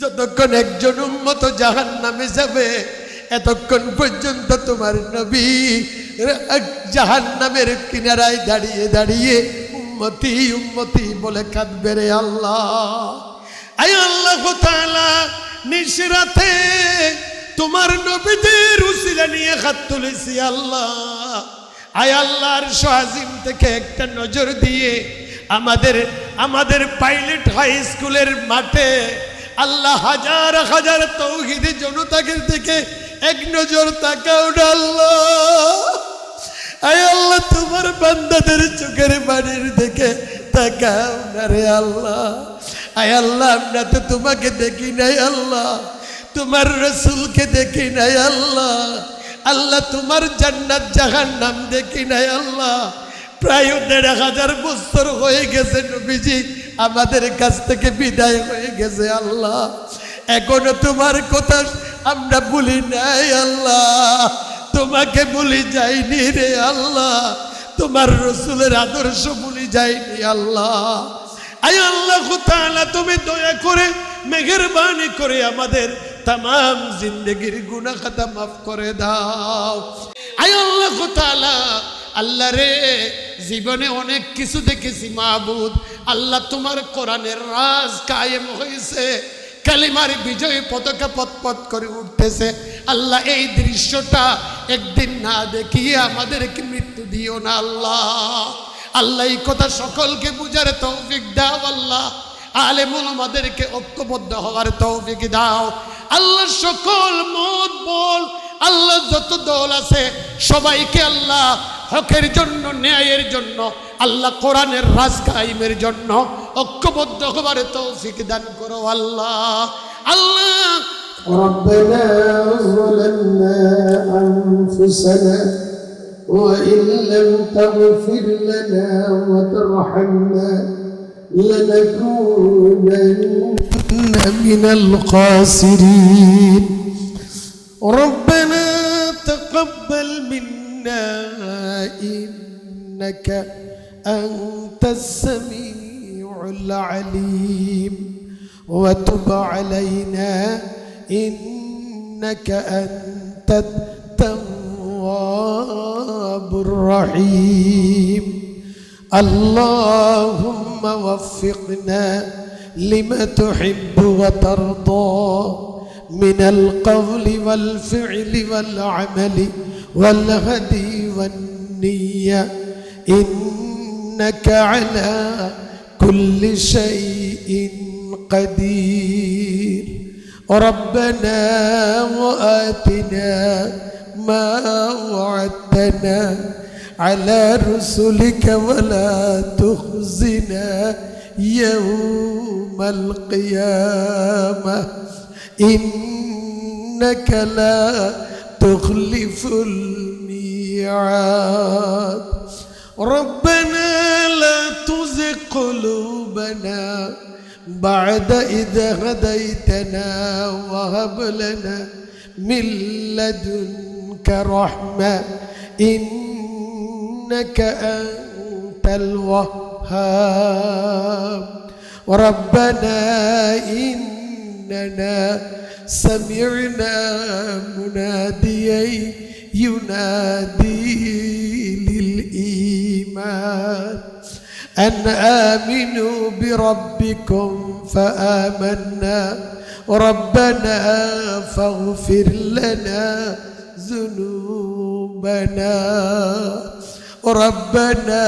যতক্ষণ একজন উন্মত জাহান নামে যাবে, এতক্ষণ পর্যন্ত তোমার নবী জাহান নামের কিনারায় দাঁড়িয়ে দাঁড়িয়ে উম্মতি উম্মতি বলে কাঁদবে রে আল্লাহ। আয় আল্লাহ নিশরাতে তোমার নবীদের উসিলা নিয়ে হাত তুলেছি আল্লাহ। আয় আল্লাহর শাহিম থেকে একটা নজর দিয়ে আমাদের আমাদের পাইলট হাই স্কুলের মাঠে আল্লাহ হাজার হাজার তৌহিদি জনতাকে থেকে এক নজর তাকাও আল্লাহ। আয় আল্লাহ, তোমার বান্দাদের চোখের বাড়ির দেখে তাকাও না রে আল্লাহ। আয় আল্লাহ, আমরা তো তোমাকে দেখি নাই আল্লাহ। তোমার রসুলকে দেখি নাই আল্লাহ। আল্লাহ, তোমার জান্নাত জাহান নাম দেখি নাই আল্লাহ। প্রায় দেড় হাজার বছর হয়ে গেছে নবীজি আমাদের কাছ থেকে বিদায় হয়ে গেছে, আল্লাহ। এখনও তোমার কথা আমরা বলি নাই, আল্লাহ। তোমাকে বলি যাইনি রে, আল্লাহ। তোমার রসুলের আদর্শ বলি যাইনি, আল্লাহ। আয় আল্লাহ তাআলা, তুমি দয়া করে মেহেরবানি করে আমাদের তাম জিন্দগির গুনা খাতা মাফ করে দাও। আয় আল্লাহ তাআলা, আল্লাহ রে জীবনে অনেক কিছু দেখেছি, মাহবুদ। আল্লাহ তোমার কোরআনের রাজ কায়েম হয়েছে। কালিমার বিজয় পতাকা পথ করে উঠতেছে। আল্লাহ, এই দৃশ্যটা একদিন না দেখিয়ে আমাদেরকে মৃত্যু দিও না, আল্লাহ। আল্লাহ, এই কথা সকলকে বুঝার তৌফিক দাও, আল্লাহ। আলেমুল আমাদেরকে ঐক্যবদ্ধ হওয়ার তৌফিক দাও। আল্লাহ, সকল মত বল, আল্লাহ, যত দল আছে, সবাইকে আল্লাহ হকের জন্য ন্যায়ের জন্য আল্লাহ কোরআনের রাজ কায়েমের জন্য ঐক্যবদ্ধ হবার তৌফিক দান করো আল্লাহ আল্লাহ ربنا ظلمنا أنفسنا وإن لم تغفر لنا وترحمنا لنكونن من الخاسرين ربنا تقبل منا إنك أنت السميع العليم. وتب علينا إنك أنت التواب الرحيم. اللهم وفقنا لما تحب وترضى من القول والفعل والعمل والهدي والنية إنك على كل شيء قدير. ربنا وآتنا ما وعدتنا على رسلك ولا تخزنا يوم القيامة. إنك لا تخلف الميعاد ربنا لا تزغ قلوبنا بعد إذا هديتنا وهب لنا من لدنك رحمة. إنك أنت الوهاب. ربنا إننا سمعنا مناديا ينادي للإيمان أن آمنوا بربكم فآمنا. ربنا فاغفر لنا ذنوبنا. ربنا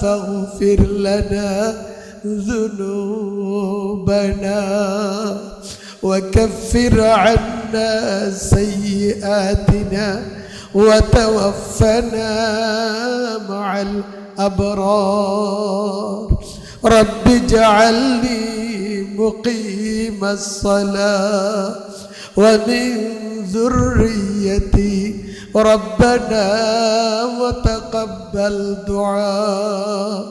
فاغفر لنا ذنوبنا. وكفر عنا سيئاتنا وتوفنا مع الأبرار. رب اجعلني مقيم الصلاة ومن ذريتي ربنا وتقبل دعاء.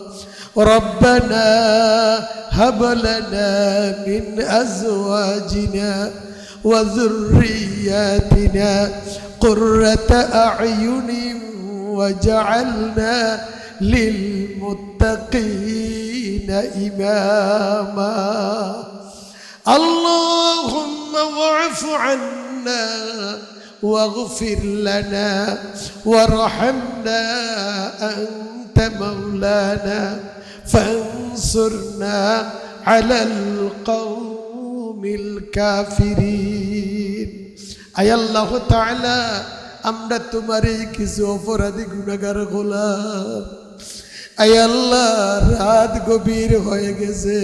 ربنا هب لنا من أزواجنا وذرياتنا قرة أعين وجعلنا للمتقين إماما. اللهم واعف عنا واغفر لنا وارحمنا أنت مولانا فانصرنا على القوم মিল আল্লাহ আমরা তোমার এই কিছু অপরাধী গুণাগার গোলাম। আয় আল্লাহ, রাত গভীর হয়ে গেছে।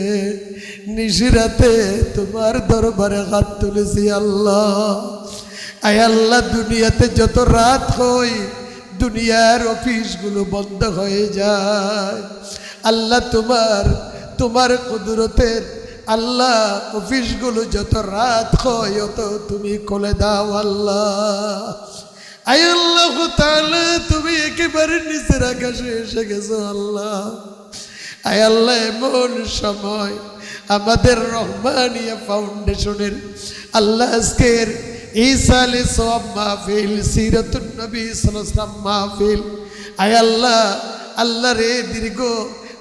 নিশিরাতে তোমার দরবারে হাত তুলেছি আল্লাহ। আয় আল্লাহ, দুনিয়াতে যত রাত হই দুনিয়ার অফিসগুলো বন্ধ হয়ে যায়। আল্লাহ তোমার তোমার কুদরতের আল্লাহ, অফিসগুলো যত রাত হয়, অত তুমি কোলে দাও আল্লাহ। আল্লাহ তাআলা তুমি একেবারে নিচের আকাশে এসে গেছো আল্লাহ। আয় আল্লাহ, এমন সময় আমাদের রহমানিয়া ফাউন্ডেশনের আল্লাহ আজকের ঈসা আলী সব মাহফিল, সিরতুন নবী সালাম মাহফিল। আয় আল্লাহ আল্লাহ রে দীর্ঘ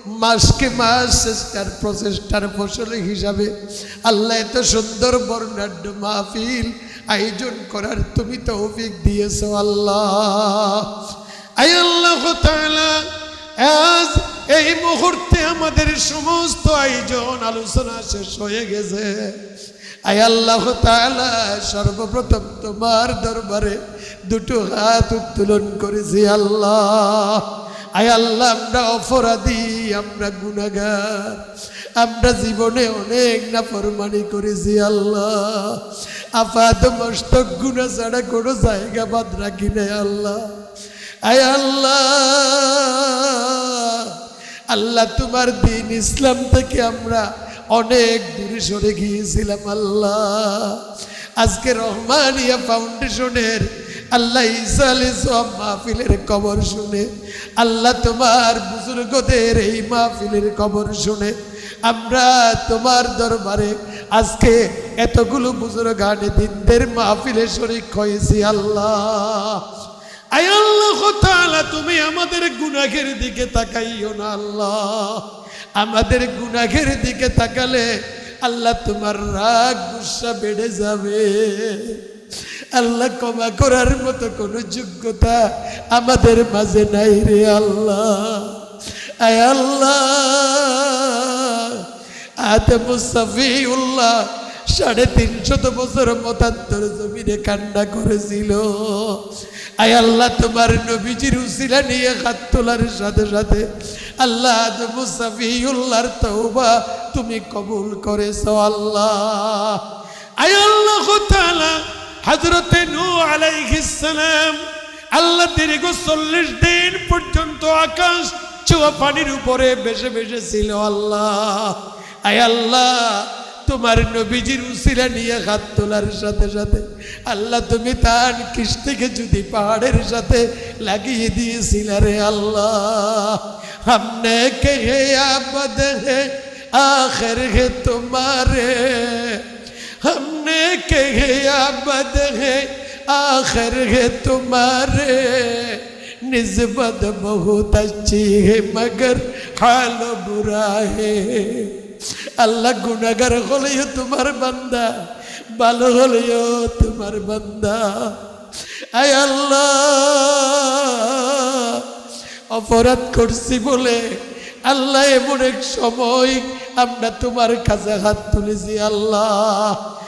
মাসকে মাস চেষ্টার প্রচেষ্টার ফসল হিসাবে। আল্লাহ এত সুন্দর বর্ণাঢ্য মাহফিল আয়োজন করার তুমি তো তৌফিক দিয়েছ আল্লাহ। আজ এই মুহূর্তে আমাদের সমস্ত আয়োজন আলোচনা শেষ হয়ে গেছে। আয় আল্লাহ সর্বপ্রথম তোমার দরবারে দুটো হাত উত্তোলন করেছি আল্লাহ। আয় আল্লাহ, আমরা অপরাধী, আমরা গুণাগার আমরা জীবনে অনেক না ফরমানি করেছি, আল্লাহ। আপাত মস্তক গুণা ছাড়া কোনো জায়গা বাদ রাখি নাই, আল্লাহ। আয় আল্লাহ। আল্লাহ, তোমার দিন ইসলাম থেকে আমরা অনেক দূরে সরে গিয়েছিলাম, আল্লাহ। আজকে রহমানিয়া ফাউন্ডেশনের আল্লাহ ঈসা আলী সব মাহফিলের খবর শুনে, আল্লাহ তোমার বুজুর্গদের এই মাহফিলের খবর শুনে, আমরা তোমার দরবারে আজকে এতগুলো বুজুর্গ আনে দিনদের মাহফিলে শরিক হয়েছি আল্লাহ। আয় আল্লাহ তাআলা, তুমি আমাদের গুনাহের দিকে তাকাইও না আল্লাহ। আমাদের গুনাহের দিকে তাকালে আল্লাহ তোমার রাগ, গুসা বেড়ে যাবে। আল্লাহ ক্ষমা করার মতো কোনো যোগ্যতা আমাদের মাঝে নাই রে আল্লাহ। আয় আল্লাহ। আতে মুসাফিউল্লাহ সাড়ে তিনশত বছর মতান্তর জমিনে কান্না করেছিল। আয় আল্লাহ, তোমার নবীজির উসিলা নিয়ে হাত তোলার সাথে সাথে আল্লাহ মুসাফিউল্লাহর তওবা তুমি কবুল করেছ আল্লাহ। আয় আল্লাহ তাআলা হযরতে নূহ আলাইহিস সালাম আল্লাহ দীর্ঘ চল্লিশ দিন পর্যন্ত আকাশ চুয়া পানির উপরে বেশে বেশে ছিল আল্লাহ আয় আল্লাহ তোমার নবীজির উসিলা নিয়ে হাত তোলার সাথে সাথে আল্লাহ তুমি তার কিস্তিকে যদি পাহাড়ের সাথে লাগিয়ে দিয়েছিল রে আল্লাহ हमने कहे आबद है आखिर है तुम्हारे हमने कहे आबद है आखिर है तुम्हारे निस्बत बहुत अच्छी है मगर हाल बुरा है আল্লাহ গুনাগার হলেও তোমার বান্দা ভালো হলেও তোমার বান্দা আয় আল্লাহ অপরাধ করছি বলে আল্লাহ এমন এক সময় আমরা তোমার কাছে হাত তুলেছি আল্লাহ আয় আল্লাহ তাআলা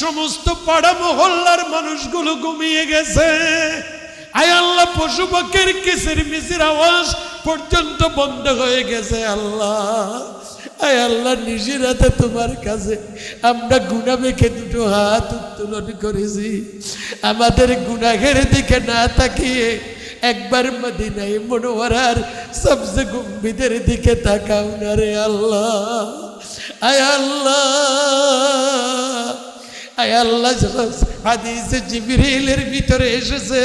সমস্ত পাড়া মহল্লার মানুষগুলো ঘুমিয়ে গেছে। আয় আল্লাহ, পশু পাখির কিসের মিসির আওয়াজ পর্যন্ত বন্ধ হয়ে গেছে, আল্লাহ। আয় আল্লাহ নিজের হাতে তোমার কাছে আমরা গুণা মেখে দুটো হাত উত্তোলন করেছি। আমাদের গুণাঘের দিকে না তাকিয়ে একবার মদিনাই মনোয়ারার সবচেয়ে গম্ভীরের দিকে তাকাও না রে আল্লাহ। আয় আল্লাহ আয় আল্লাহ ভিতরে এসেছে,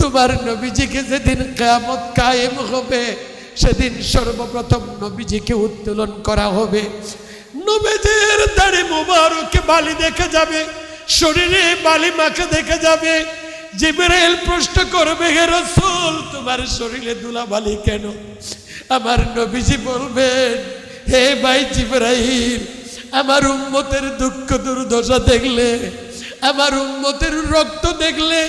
তোমার নবীজিকে যেদিন কেয়ামত কায়েম হবে, সেদিন সর্বপ্রথম নবীজিকে উত্তোলন করা হবে। নবীজির দাড়ি মোবারকে বালি দেখে যাবে, শরীরে বালি মাখে দেখে যাবে। জিবরাইল প্রশ্ন করবে, হে রসুল, তোমার শরীরে দুলাবালি কেন? আমার নবীজি বলবেন হে ভাই জিব্রাহিম আমার উম্মতের দুঃখ দুর্দশা দেখলে, আমার উম্মতের রক্ত দেখলে,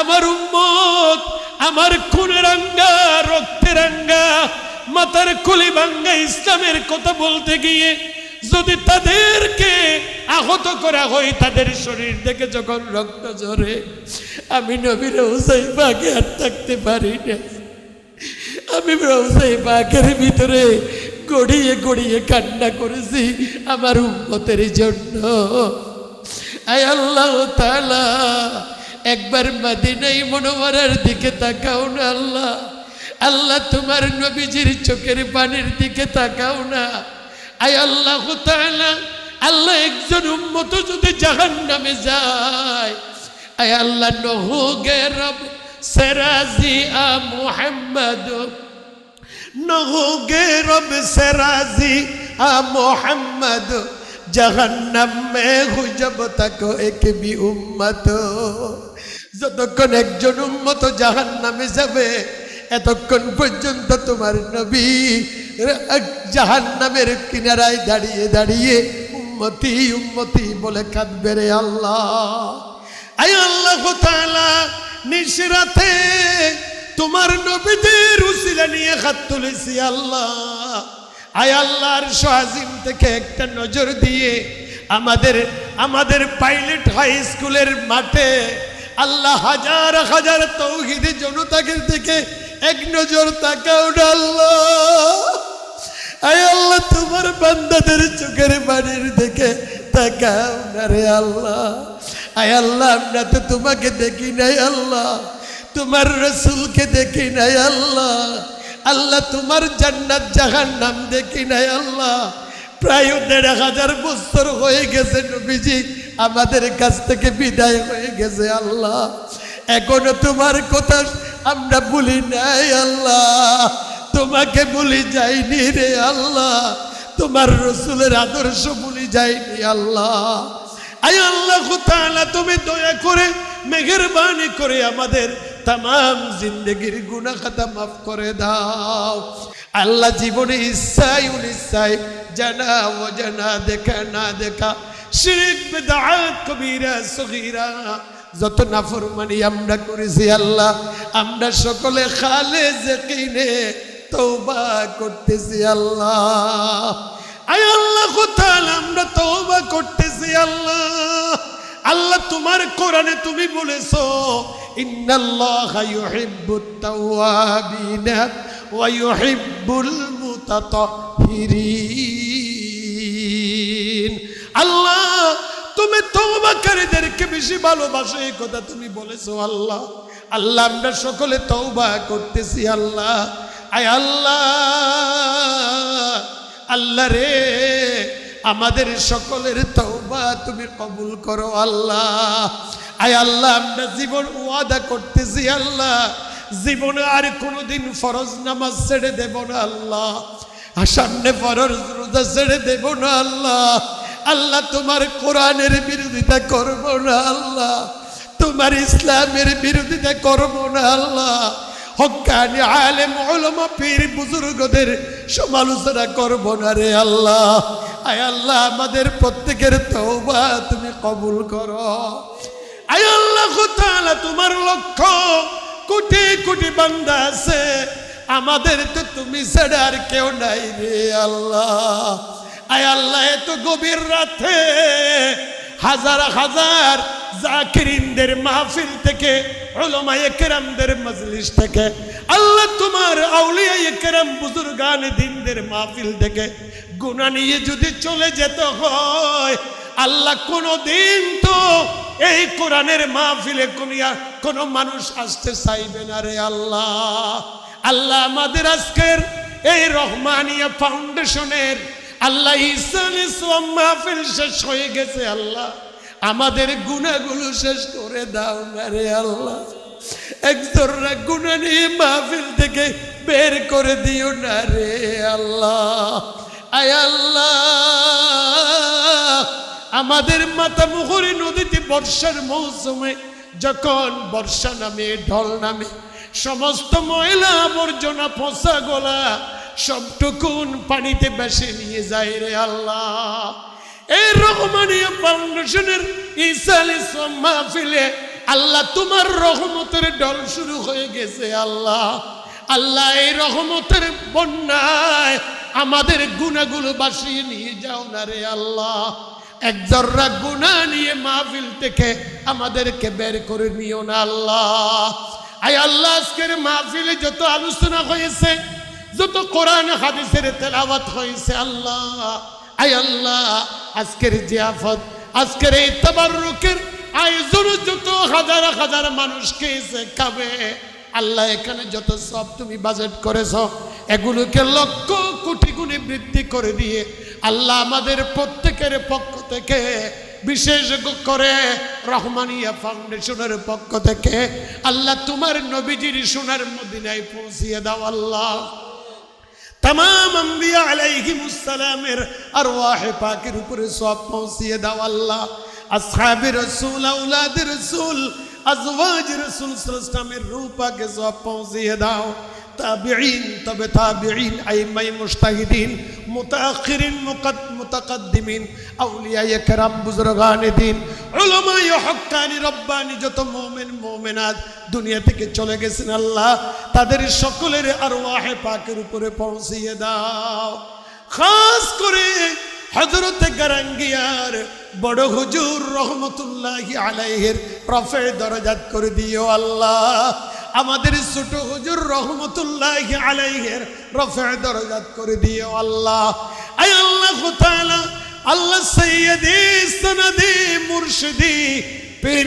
আমার উম্মত আমার খুনের আঙ্গা রক্তের আঙ্গা মাথার কুলি ভাঙ্গা ইসলামের কথা বলতে গিয়ে যদি তাদেরকে আহত করা হয়, তাদের শরীর থেকে যখন রক্ত ঝরে, আমি নবীর হুসাই বাগে আর থাকতে পারি না। আমি রোজাই বাঘের ভিতরে গড়িয়ে গড়িয়ে কান্না করেছি আমার উম্মতের জন্য। আয় আল্লাহ তালা একবার মাদিনাই মনোয়ারার দিকে তাকাও না আল্লাহ। আল্লাহ তোমার নবীজির চোখের পানির দিকে তাকাও না। আয় আল্লাহ তালা আল্লাহ একজন উম্মত যদি জাহান নামে যায়, আয় আল্লাহ নহু গে রব সেরাজি আ নহু গে রব সেরাজি আ মুহাম্মদ, জহন্নম মে হু জব তক এক বি উম্মত। যতক্ষণ একজন উম্মত জাহান্নামে যাবে, এতক্ষণ পর্যন্ত তোমার নবী জাহান্নামের কিনারায় দাঁড়িয়ে দাঁড়িয়ে উম্মতি উম্মতি বলে কাঁদবে রে আল্লাহ। আয় আল্লাহ নিশরাতে তোমার নবীদের উসিলা নিয়ে হাত তুলেছি আল্লাহ। আয় আল্লাহর শাহিম থেকে একটা নজর দিয়ে আমাদের আমাদের পাইলট হাই স্কুলের মাঠে আল্লাহ হাজার হাজার তৌহিদি জনতাকে থেকে এক নজর তাকাও আল্লাহ। আল্লাহ, তোমার বান্দাদের চোখের বাড়ির দেখে তাকাও না রে আল্লাহ। আয় আল্লাহ, আমরা তো তোমাকে দেখি নাই আল্লাহ। তোমার রসুলকে দেখি নাই আল্লাহ। আল্লাহ তোমার জান্নাত জাহান নাম দেখি নাই আল্লাহ। প্রায় দেড় হাজার বছর হয়ে গেছে নবীজি, আমাদের কাছ থেকে বিদায় হয়ে গেছে আল্লাহ। এখনও তোমার কথা আমরা বলি নাই আল্লাহ। তোমাকে বলি যাইনি রে আল্লাহ। তোমার রসুলের আদর্শ বলি যাইনি আল্লাহ। আয় আল্লাহ তুমি দয়া করে মেহেরবানি করে আমাদের তাম জিন্দগির গুনাহ খাতা মাফ করে দাও। আল্লাহ জীবনে ইচ্ছাই উনিচ্ছাই জানা ও জানা দেখা না দেখা যত নাফরমানি আমরা করেছি আল্লাহ, আমরা সকলে খালে জেকিনে তৌবা করতেছি আল্লাহ। আয় আল্লাহ, কোথায় আমরা তৌবা করতেছি আল্লাহ? আল্লাহ, তোমার কোরআনে তুমি বলেছ ইন্নাল্লাহা ইউহিব্বুত তাওয়াবিনা ওয়া ইউহিব্বুল মুতাতাহহিরিন আল্লাহ, তুমি তওবাকারীদেরকে বেশি ভালোবাসো, এই কথা তুমি বলেছ, আল্লাহ। আল্লাহ, আমরা সকলে তওবা করতেছি, আল্লাহ। আয় আল্লাহ। আল্লাহ রে। আমাদের সকলের তওবা তুমি কবুল করো, আল্লাহ। আয় আল্লাহ, আমরা জীবন ওয়াদা করতেছি, আল্লাহ। জীবনে আর কোনোদিন ফরজ নামাজ ছেড়ে দেব না, আল্লাহ। সামনে ফরজ রোজা ছেড়ে দেব না, আল্লাহ। আল্লাহ, তোমার কোরআনের বিরোধিতা করব না, আল্লাহ। তোমার ইসলামের বিরোধিতা করব না, আল্লাহ। হকানি আলেম ওলমা পীর, বুজুর্গদের সমালোচনা করব না রে, আল্লাহ। আয় আল্লাহ, আমাদের প্রত্যেকের তৌবা তুমি কবুল করো। আয় আল্লাহ তাআলা তোমার লক্ষ্য কোটি কোটি বান্দা আছে। আমাদের তো তুমি ছাড়া আর কেউ নাই রে আল্লাহ। আয় আল্লাহ, এত গভীর রাতে হাজার হাজার জাকিরিনদের মাহফিল থেকে ওলামায়ে কেরামদের মজলিস থেকে, আল্লাহ তোমার আউলিয়া কেরাম বুজুর্গান দিনদের মাহফিল থেকে গুণা নিয়ে যদি চলে যেতে হয়, আল্লাহ কোনো দিন তো এই কোরআনের মাহফিলে কোনিয়া কোনো মানুষ আসতে চাইবে না রে আল্লাহ। আল্লাহ আমাদের আজকের এই রহমানিয়া ফাউন্ডেশনের আল্লাহ ইসান ইসলাম মাহফিল শেষ হয়ে গেছে, আল্লাহ। আমাদের গুণাগুলো শেষ করে দাও না রে আল্লাহ। একজোড়া গুণা নিয়ে মাহফিল থেকে বের করে দিও না রে আল্লাহ। আয় আল্লাহ। আমাদের মাথা মুহুরি নদীতে বর্ষার মৌসুমে যখন বর্ষা নামে, ঢল নামে, সমস্ত ময়লা আবর্জনা ফসা গোলা সবটুকুন পানিতে বেসে নিয়ে যায় রে আল্লাহ। এই রহমানিয়া ফাউন্ডেশনের আল্লাহ, তোমার রহমতের ডল শুরু হয়ে গেছে আল্লাহ। আল্লাহ, এই রহমতের বন্যায় আমাদের গুণাগুলো বাসিয়ে নিয়ে যাও না রে আল্লাহ। এক জর্রা গুণা নিয়ে মাহফিল থেকে আমাদেরকে বের করে নিও না আল্লাহ। আই আল্লাহ, আজকের মাহফিলে যত আলোচনা হয়েছে যত কোরআন হাদিসের তেলাওয়াত হয়েছে, আল্লাহ আই আল্লাহ, আজকের জিয়াফত, আজকের এই তাবাররুকের আয়োজন যত হাজার হাজার মানুষকে এসে খাবে। আল্লাহ, এখানে যত সব তুমি বাজেট করেছ, এগুলোকে লক্ষ কোটি গুণে বৃদ্ধি করে দিয়ে আল্লাহ আমাদের প্রত্যেকের পক্ষ থেকে, বিশেষ করে রহমানিয়া ফাউন্ডেশনের পক্ষ থেকে, আল্লাহ তোমার নবীজির সোনার মদিনায় পৌঁছিয়ে দাও, আল্লাহ। তামাম আম্বিয়া আলাইহিমুসসালামের আরওয়াহে পাকের উপরে সব পৌঁছিয়ে দাও আল্লাহ। রসুল আউলাদ রসুল, আজওয়াজ রসুল সাল্লামের রূপাকে সব পৌঁছিয়ে দাও। তাবিঈন, তবে তাবিঈন আইমাই মুস্তাহিদিন মুতাআখিরিন, মুকাদ, মুতাকাদ্দিমিন আউলিয়া ইকরাম বুজুরগান দিন উলামা হক্কানি রব্বানি, যত মুমিন, মুমিনাত দুনিয়া থেকে চলে গেছেন আল্লাহ, তাদের সকলের আরওয়াহে পাকের উপরে পৌঁছিয়ে দাও। খাস করে হজরতে গারাঙ্গিয়ার বড় হুজুর রহমতুল্লাহ আলাইহের রফে দরজাত করে দিও আল্লাহ। আমাদের ছোট হুজুর রহমতুল্লাহ আলাইহের রফে দরজাত করে দিও আল্লাহ। আই আল্লাহ তাআলা, আল্লাহ সৈয়দি সনদি, মুর্শিদি, পীর,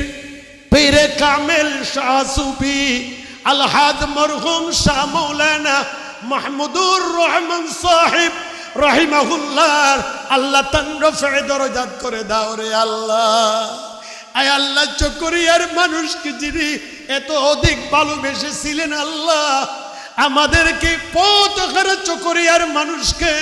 পীরে কামেল শাহ সুফি আলহাদ মরহুম শাহ মৌলানা মাহমুদুর রহমান সাহেব রহিমাহুল্লাহ, আল্লাহ তান রফে দরজাত করে দাও রে আল্লাহ। আয় আল্লাহ, চকরিয়ার মানুষকে যিনি এত অধিক ভালোবেসেছিলেন আল্লাহ। আমাদেরকে পথ হারা চকরিয়ার মানুষকে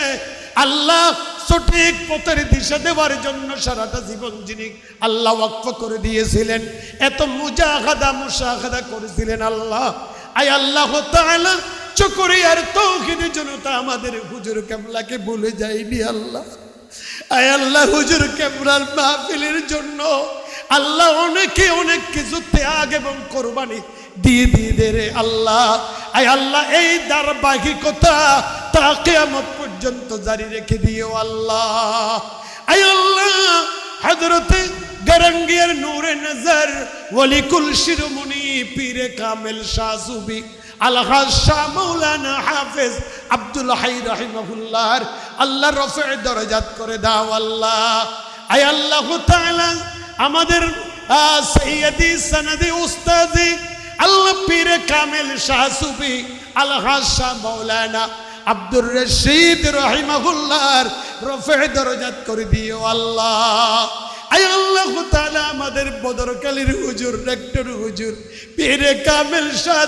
আল্লাহ সঠিক পথের দিশা দেওয়ার জন্য সারাটা জীবন যিনি আল্লাহ ওয়াক্ফ করে দিয়েছিলেন, এত মুজাহাদা, মুশাহাদা করেছিলেন আল্লাহ। আয় আল্লাহ তাআলা চকরিয়ার তৌহিদের জনতা আমাদের হুজুর কেমলাকে ভুলে যায়নি আল্লাহ। আয় আল্লাহ হুজুর কেমরার মাহফিলের জন্য আল্লাহ অনেকে অনেক কিছু ত্যাগ এবং কোরবানি দিয়ে দিয়ে দে রে আল্লাহ। আয় আল্লাহ, এই ধারাবাহিকতা তা কেয়ামত পর্যন্ত জারি রেখে দিও আল্লাহ। আয় আল্লাহ হজরতে গরঙ্গিয়ার নূরে নজর, ওয়ালিকুল শিরোমণি পীরে কামেল শাহ সুবি আলহাজ শাহ মৌলানা হাফেজ আব্দুল হাই রাহিমাহুল্লাহ আল্লাহ রফে দরজাত করে দাও আল্লাহ। আয় আল্লাহ তাআলা আমাদের সৈয়দি, সনদি, উস্তাদি, আল্লাহ পীরে কামেল শাহ আলহাজ শাহ মৌলানা আব্দুর রশিদ রহিমাহুল্লাহ রফে দরজাত করে দিও আল্লাহ। আয় আল্লাহ আমাদের বদরকালীর হুজুর রেক্টর হুজুর, পীরে কামেল শাহ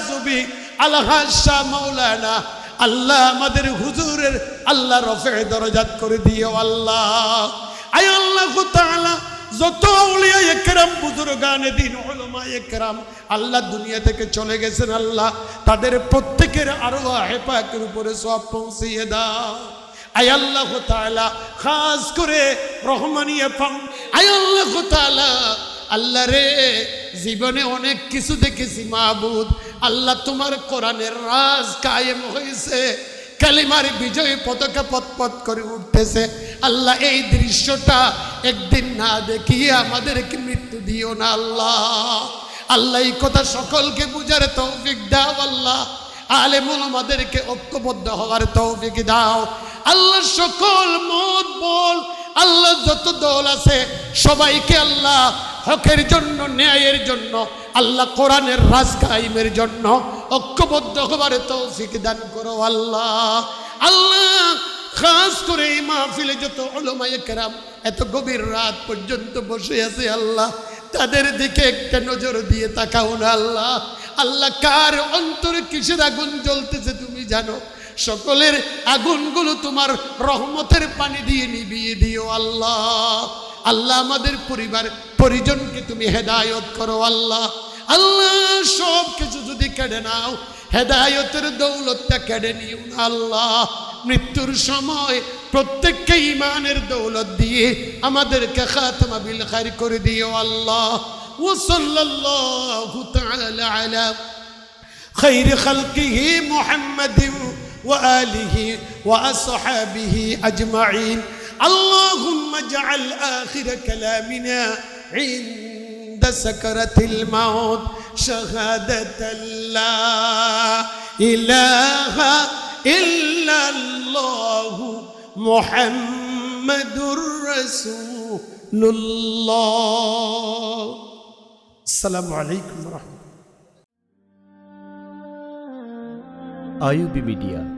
আলহাজ শাহ মৌলানা আল্লাহ আমাদের হুজুরের আল্লাহ রফে দরজাত করে দিও আল্লাহ। আয় আল্লাহ তাআলা যত আউলিয়া একরাম, বুজুর্গানে দিন উলামা একরাম, আল্লাহ দুনিয়া থেকে চলে গেছেন আল্লাহ। তাদের প্রত্যেকের আরও হেপাকের উপরে সব পৌঁছিয়ে দাও। রে, জীবনে অনেক কিছু দেখেছি মাহবুদ। আল্লাহ তোমার কোরআনের রাজ কায়েম হয়েছে। কালিমার বিজয় পতাকা পথ করে উঠতেছে। আল্লাহ, এই দৃশ্যটা একদিন না দেখিয়ে আমাদেরকে মৃত্যু দিও না আল্লাহ। আল্লাহ, এই কথা সকলকে বুঝার তৌফিক দাও আল্লাহ। আলেমুল আমাদেরকে ঐক্যবদ্ধ হওয়ার তৌফিক দাও। আল্লাহ, সকল মত বল, আল্লাহ, যত দল আছে, সবাইকে আল্লাহ হকের জন্য, ন্যায়ের জন্য, আল্লাহ কোরআনের রাজ কায়েমের জন্য ঐক্যবদ্ধ হবার তৌফিক দান করো আল্লাহ। আল্লাহ খাস করে এই মাহফিলে যত ওলমায়ে কেরাম এত গভীর রাত পর্যন্ত বসে আছে আল্লাহ, তাদের দিকে একটা নজর দিয়ে তাকাও না আল্লাহ। আল্লাহ কার অন্তরে কিসের আগুন জ্বলতেছে তুমি জানো? সকলের আগুনগুলো তোমার রহমতের পানি দিয়ে নিবিয়ে দিও আল্লাহ। আল্লাহ আমাদের পরিবার, পরিজনকে তুমি হেদায়ত করো আল্লাহ। আল্লাহ সব কিছু যদি কেড়ে নাও, হেদায়তের দৌলতটা কেড়ে নিও আল্লাহ। মৃত্যুর সময় প্রত্যেককে ইমানের দৌলত দিয়ে আমাদেরকে খাতমা বিল খাইর করে দিও আল্লাহ ও সাল্লাল্লাহু তাআলা আলা خير خلقه محمد وآله وأصحابه أجمعين اللهم اجعل آخر كلامنا عند سكرة الموت شهادة لا إله إلا إلا الله محمد رسول الله. السلام عليكم ورحمة الله. أيوب ميديا